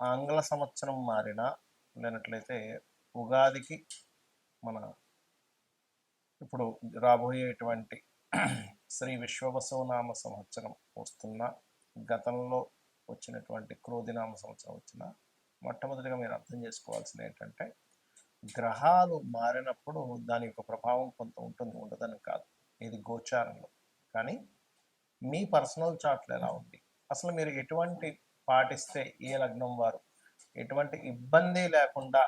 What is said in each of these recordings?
ఆంగ్ల సంవత్సరం మారినా లేనట్లయితే ఉగాదికి మన ఇప్పుడు రాబోయేటువంటి శ్రీ విశ్వవసవనామ సంవత్సరం వస్తున్న గతంలో వచ్చినటువంటి క్రోధినామ సంవత్సరం వచ్చిన మొట్టమొదటిగా మీరు అర్థం చేసుకోవాల్సింది ఏంటంటే గ్రహాలు మారినప్పుడు దాని యొక్క ప్రభావం కొంత ఉంటుంది ఉండదని కాదు. ఇది గోచారంలో. కానీ మీ పర్సనల్ చార్ట్లో ఎలా ఉంది? అసలు మీరు ఎటువంటి పాటిస్తే ఏ లగ్నం వారు? ఎటువంటి ఇబ్బంది లేకుండా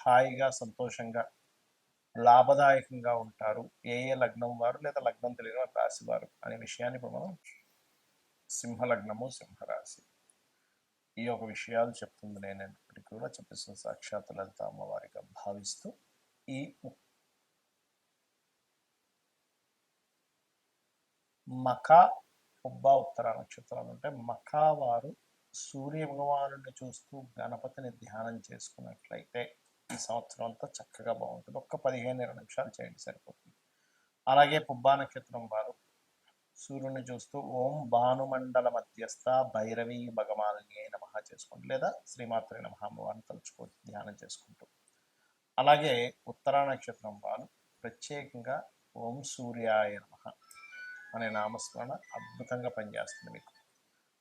హాయిగా సంతోషంగా లాభదాయకంగా ఉంటారు? ఏ ఏ లగ్నం వారు లేదా లగ్నం తెలియని వారు రాశి వారు అనే విషయాన్ని ఇప్పుడు మనం సింహలగ్నము సింహరాశి ఈ యొక్క విషయాలు చెప్తుంది నేను ఇప్పటికీ కూడా. చెప్పిస్తున్న సాక్షాత్ లలిత అమ్మవారిగా భావిస్తూ ఈ మఖా ఉబ్బా ఉత్తర నక్షత్రాలు అంటే మఖా వారు సూర్య భగవానుడిని చూస్తూ గణపతిని ధ్యానం చేసుకున్నట్లయితే ఈ సంవత్సరం అంతా చక్కగా బాగుంటుంది. ఒక్క పదిహేను ఇరవై నిమిషాలు చేయండి సరిపోతుంది. అలాగే పుబ్బా నక్షత్రం వారు సూర్యుని చూస్తూ ఓం భానుమండల మధ్యస్థ భైరవి భగవాని నమ చేసుకోండి లేదా శ్రీమాత్రి నమ అమ్మవారిని తలుచుకో ధ్యానం చేసుకుంటూ. అలాగే ఉత్తరా నక్షత్రం వారు ప్రత్యేకంగా ఓం సూర్యాయ నమ అనే నామస్మరణ అద్భుతంగా పనిచేస్తుంది మీకు.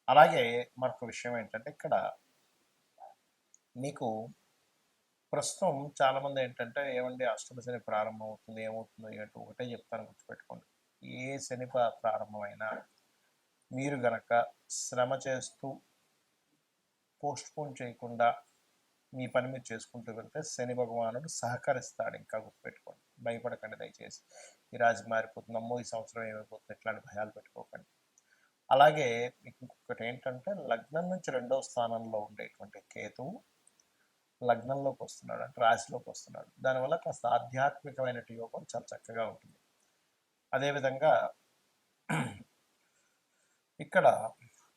అలాగే మరొక విషయం ఏంటంటే ఇక్కడ మీకు ప్రస్తుతం చాలామంది ఏంటంటే ఏమండి అష్టమ శని ప్రారంభం అవుతుంది ఏమవుతుందో ఏంటో ఒకటే చెప్తాను గుర్తుపెట్టుకోండి. ఏ శని ప్రారంభమైనా మీరు గనక శ్రమ చేస్తూ పోస్ట్పోన్ చేయకుండా మీ పని మీరు చేసుకుంటూ వెళ్తే శని భగవానుడు సహకరిస్తాడు ఇంకా గుర్తుపెట్టుకోండి. భయపడకండి దయచేసి. ఈ రాజు మారిపోతుంది అమ్మో ఈ సంవత్సరం ఏమైపోతుంది ఇట్లాంటి భయాలు పెట్టుకోకండి. అలాగే మీకు ఇంకొకటి ఏంటంటే లగ్నం నుంచి రెండవ స్థానంలో ఉండేటువంటి కేతువు లగ్నంలోకి వస్తున్నాడు. అంటే రాశిలోకి వస్తున్నాడు. దానివల్ల కాస్త ఆధ్యాత్మికమైన యోగం చాలా చక్కగా ఉంటుంది. అదేవిధంగా ఇక్కడ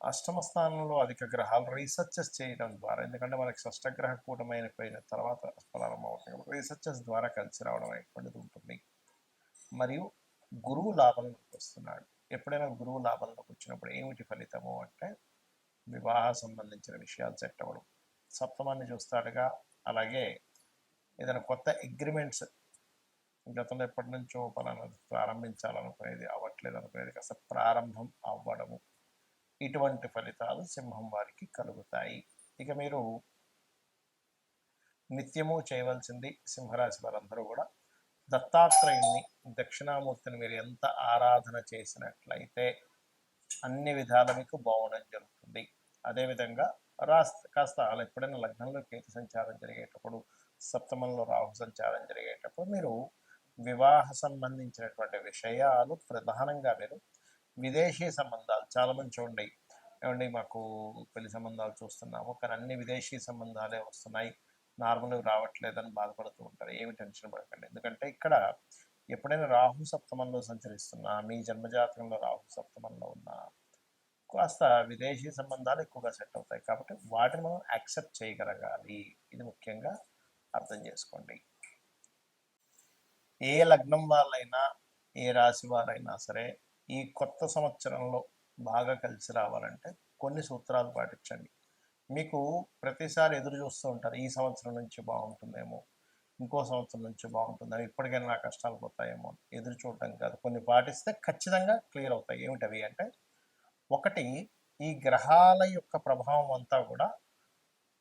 అష్టమ స్థానంలో అధిక గ్రహాలు రీసెర్చెస్ చేయడం ద్వారా ఎందుకంటే మనకి షష్టగ్రహ కూటమైన పోయిన తర్వాత ప్రారంభమవుతుంది కాబట్టి రీసెర్చెస్ ద్వారా కలిసి రావడం అనేటువంటిది ఉంటుంది. మరియు గురువు లాభంలోకి వస్తున్నాడు. ఎప్పుడైనా గురువు లాభంలోకి వచ్చినప్పుడు ఏమిటి ఫలితము అంటే వివాహ సంబంధించిన విషయాలు సెట్ అవ్వడం. సప్తమాన్ని చూస్తాడుగా అలాగే ఏదైనా కొత్త అగ్రిమెంట్స్ గతంలో ఎప్పటి నుంచో పలానా ప్రారంభించాలనుకునేది అవ్వట్లేదు అనుకునేది కాస్త ప్రారంభం అవ్వడము. ఇటువంటి ఫలితాలు సింహం వారికి కలుగుతాయి. ఇక మీరు నిత్యము చేయవలసింది సింహరాశి వారందరూ కూడా దత్తాత్రేయుణ్ణి దక్షిణామూర్తిని మీరు ఎంత ఆరాధన చేసినట్లయితే అన్ని విధాల మీకు బాగుండడం జరుగుతుంది. అదేవిధంగా రాస్త కాస్త అలా ఎప్పుడైనా లగ్నంలో కేతు సంచారం జరిగేటప్పుడు సప్తమంలో రాహు సంచారం జరిగేటప్పుడు మీరు వివాహ సంబంధించినటువంటి విషయాలు ప్రధానంగా మీరు విదేశీ సంబంధాలు చాలా మంచి చూడండి ఏమండి మాకు పెళ్ళి సంబంధాలు చూస్తున్నాము కానీ అన్ని విదేశీ సంబంధాలే వస్తున్నాయి. నార్మల్గా రావట్లేదని బాధపడుతూ ఉంటారు. ఏమి టెన్షన్ పడకండి. ఎందుకంటే ఇక్కడ ఎప్పుడైనా రాహు సప్తమంలో సంచరిస్తున్నా మీ జన్మజాతకంలో రాహు సప్తమంలో ఉన్నా కాస్త విదేశీ సంబంధాలు ఎక్కువగా సెట్ అవుతాయి. కాబట్టి వాటిని మనం యాక్సెప్ట్ చేయగలగాలి. ఇది ముఖ్యంగా అర్థం చేసుకోండి. ఏ లగ్నం వాళ్ళైనా ఏ రాశి వారైనా సరే ఈ కొత్త సంవత్సరంలో బాగా కలిసి రావాలంటే కొన్ని సూత్రాలు పాటించండి. మీకు ప్రతిసారి ఎదురు చూస్తూ ఉంటారు ఈ సంవత్సరం నుంచి బాగుంటుందేమో ఇంకో సంవత్సరం నుంచి బాగుంటుందని ఇప్పటికైనా నా కష్టాలు పోతాయేమో అని ఎదురు చూడటం కాదు. కొన్ని పాటిస్తే ఖచ్చితంగా క్లియర్ అవుతాయి. ఏమిటవి అంటే ఒకటి ఈ గ్రహాల యొక్క ప్రభావం అంతా కూడా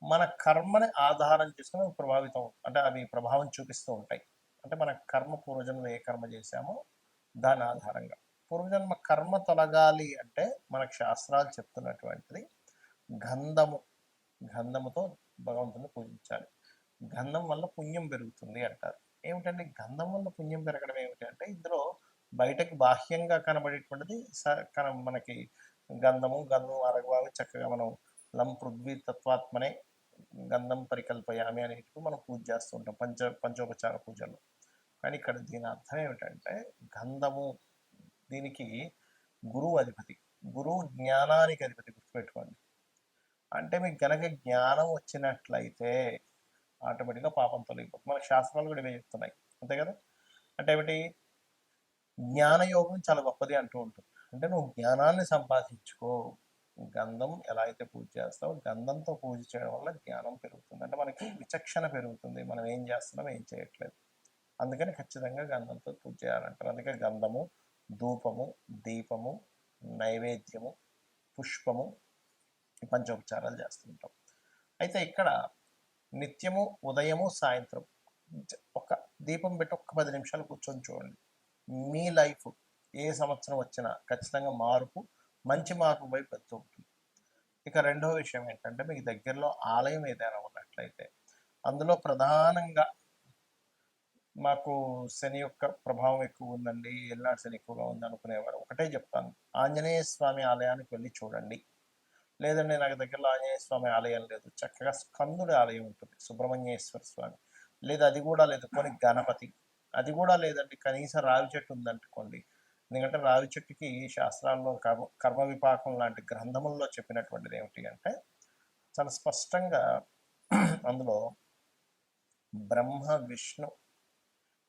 మన కర్మని ఆధారం చేసుకుని ప్రభావితం అంటే అవి ప్రభావం చూపిస్తూ ఉంటాయి. అంటే మన కర్మ పూర్వజన్మలో ఏ కర్మ చేశామో దాని ఆధారంగా. పూర్వజన్మ కర్మ తొలగాలి అంటే మనకు శాస్త్రాలు చెప్తున్నటువంటిది గంధము గంధముతో భగవంతుని పూజించాలి. గంధం వల్ల పుణ్యం పెరుగుతుంది అంటారు. ఏమిటంటే గంధం వల్ల పుణ్యం పెరగడం ఏమిటి అంటే ఇందులో బయటకు బాహ్యంగా కనబడేటువంటిది స- కన మనకి గంధము గంధం అరగవావి చక్కగా మనం లం పృథ్వీ తత్వాత్మనే గంధం పరికల్పయామి అనేటివి మనం పూజ చేస్తూ ఉంటాం. పంచ పంచోపచార పూజలు కానీ ఇక్కడ దీని అర్థం ఏమిటంటే గంధము దీనికి గురువు అధిపతి. గురువు జ్ఞానానికి అధిపతి గుర్తుపెట్టుకోండి. అంటే మీకు గనక జ్ఞానం వచ్చినట్లయితే ఆటోమేటిక్గా పాపం తొలగిపోతుంది. మన శాస్త్రాలు కూడా ఇవే చెప్తున్నాయి. అంతే కదా? అంటే ఏమిటి? జ్ఞానయోగం చాలా గొప్పది అంటూ ఉంటుంది. అంటే నువ్వు జ్ఞానాన్ని సంపాదించుకో. గంధం ఎలా అయితే పూజ చేస్తావో గంధంతో పూజ చేయడం వల్ల జ్ఞానం పెరుగుతుంది. అంటే మనకి విచక్షణ పెరుగుతుంది. మనం ఏం చేస్తున్నాం ఏం చేయట్లేదు. అందుకని ఖచ్చితంగా గంధంతో పూజ చేయాలంటారు. అందుకే గంధము ధూపము దీపము నైవేద్యము పుష్పము పంచోపచారాలు చేస్తుంటాం. అయితే ఇక్కడ నిత్యము ఉదయము సాయంత్రం ఒక దీపం పెట్టి ఒక్క పది నిమిషాలు కూర్చొని చూడండి. మీ లైఫ్ ఏ సంవత్సరం వచ్చినా ఖచ్చితంగా మార్పు మంచి మార్పు వైపు వెళ్తూ ఉంటుంది. ఇక రెండవ విషయం ఏంటంటే మీకు దగ్గరలో ఆలయం ఏదైనా ఉన్నట్లయితే అందులో ప్రధానంగా మాకు శని యొక్క ప్రభావం ఎక్కువ ఉందండి ఎల్నాడు శని ఎక్కువగా ఉంది అనుకునేవారు ఒకటే చెప్తాను ఆంజనేయ స్వామి ఆలయానికి వెళ్ళి చూడండి. లేదండి నాకు దగ్గరలో ఆంజనేయ స్వామి ఆలయం లేదు. చక్కగా స్కందుడి ఆలయం ఉంటుంది. సుబ్రహ్మణ్యేశ్వర స్వామి. లేదు అది కూడా లేదు. కొన్ని గణపతి. అది కూడా లేదండి. కనీసం రావి చెట్టు ఉందనుకోండి. ఎందుకంటే రావి చెట్టుకి శాస్త్రాల్లో కర్మ కర్మ విపాకం లాంటి గ్రంథముల్లో చెప్పినటువంటిది ఏమిటి అంటే చాలా స్పష్టంగా అందులో బ్రహ్మ విష్ణు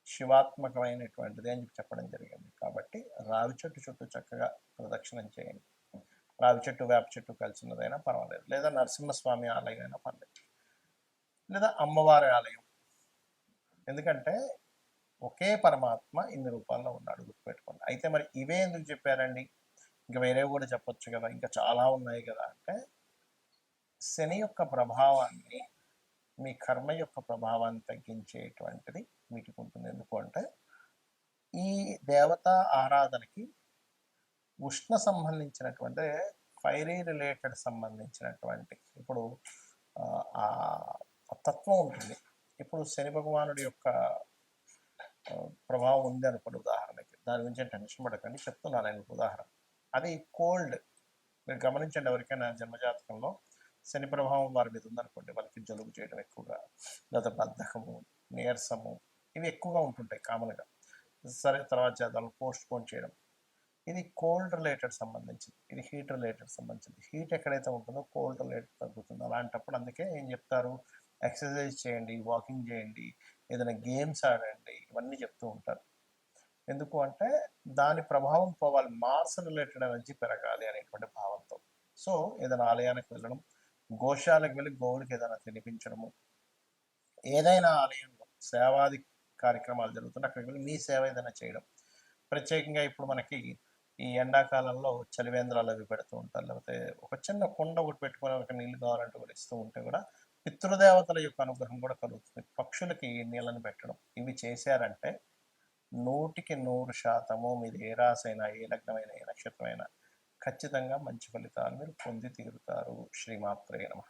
శివాత్మకమైనటువంటిది అని చెప్పి చెప్పడం జరిగింది. కాబట్టి రావి చెట్టు చుట్టూ చక్కగా ప్రదక్షిణం చేయండి. రావి చెట్టు వేప చెట్టు కలిసి ఉన్నదైనా పర్వాలేదు. లేదా నరసింహస్వామి ఆలయం అయినా పర్లేదు లేదా అమ్మవారి ఆలయం. ఎందుకంటే ఒకే పరమాత్మ ఇన్ని రూపాల్లో ఉన్నాడు గుర్తుపెట్టుకోండి. అయితే మరి ఇవే ఎందుకు చెప్పారండి? ఇంకా వేరే కూడా చెప్పొచ్చు కదా. ఇంకా చాలా ఉన్నాయి కదా. అంటే శని యొక్క ప్రభావాన్ని మీ కర్మ యొక్క ప్రభావాన్ని తగ్గించేటువంటిది వీటికి ఉంటుంది. ఎందుకు అంటే ఈ దేవతా ఆరాధనకి ఉష్ణ సంబంధించినటువంటి ఫైరీ రిలేటెడ్ సంబంధించినటువంటి ఇప్పుడు ఆ, తత్వం ఉంటుంది. ఇప్పుడు శని భగవానుడి యొక్క ప్రభావం ఉంది అనుకోండి ఉదాహరణకి. దాని గురించి టెన్షన్ పడకండి చెప్తున్నాను నేను ఒక ఉదాహరణ. అది కోల్డ్. మీరు గమనించండి ఎవరికైనా జన్మజాతకంలో శని ప్రభావం వారి మీద ఉందనుకోండి వాళ్ళకి జలుబు చేయడం ఎక్కువగా లేదా బద్ధకము నీరసము ఇవి ఎక్కువగా ఉంటుంటాయి కామన్గా. సరే తర్వాత చేద్దాం పోస్ట్ పోన్ చేయడం. ఇది కోల్డ్ రిలేటెడ్ సంబంధించింది. ఇది హీట్ రిలేటెడ్ సంబంధించింది. హీట్ ఎక్కడైతే ఉంటుందో కోల్డ్ రిలేటెడ్ తగ్గుతుంది. అలాంటప్పుడు అందుకే ఏం చెప్తారు? ఎక్సర్సైజ్ చేయండి వాకింగ్ చేయండి ఏదైనా గేమ్స్ ఆడండి ఇవన్నీ చెప్తూ ఉంటారు. ఎందుకు అంటే దాని ప్రభావం పోవాలి. మార్స్ రిలేటెడ్ ఎనర్జీ పెరగాలి అనేటువంటి భావంతో. సో ఏదైనా ఆలయానికి వెళ్ళడం గోశాలకు వెళ్ళి గోవులకి ఏదైనా తినిపించడము ఏదైనా ఆలయంలో సేవాది కార్యక్రమాలు జరుగుతుంటే అక్కడికి వెళ్ళి మీ సేవ ఏదైనా చేయడం. ప్రత్యేకంగా ఇప్పుడు మనకి ఈ ఎండాకాలంలో చలివేంద్రాలు అవి పెడుతూ ఉంటారు. లేకపోతే ఒక చిన్న కుండ ఒకటి పెట్టుకొని ఒక నీళ్ళు కావాలంటే కూడా ఇస్తూ ఉంటే కూడా పితృదేవతల యొక్క అనుగ్రహం కూడా కలుగుతుంది. పక్షులకి నీళ్ళని పెట్టడం. ఇవి చేశారంటే నూటికి నూరు శాతము మీది ఏ రాసైనా ఏ లగ్నమైన ఏ నక్షత్రమైనా ఖచ్చితంగా మంచి ఫలితాలు మీరు పొంది తీరుతారు. శ్రీమాత్రే నమ.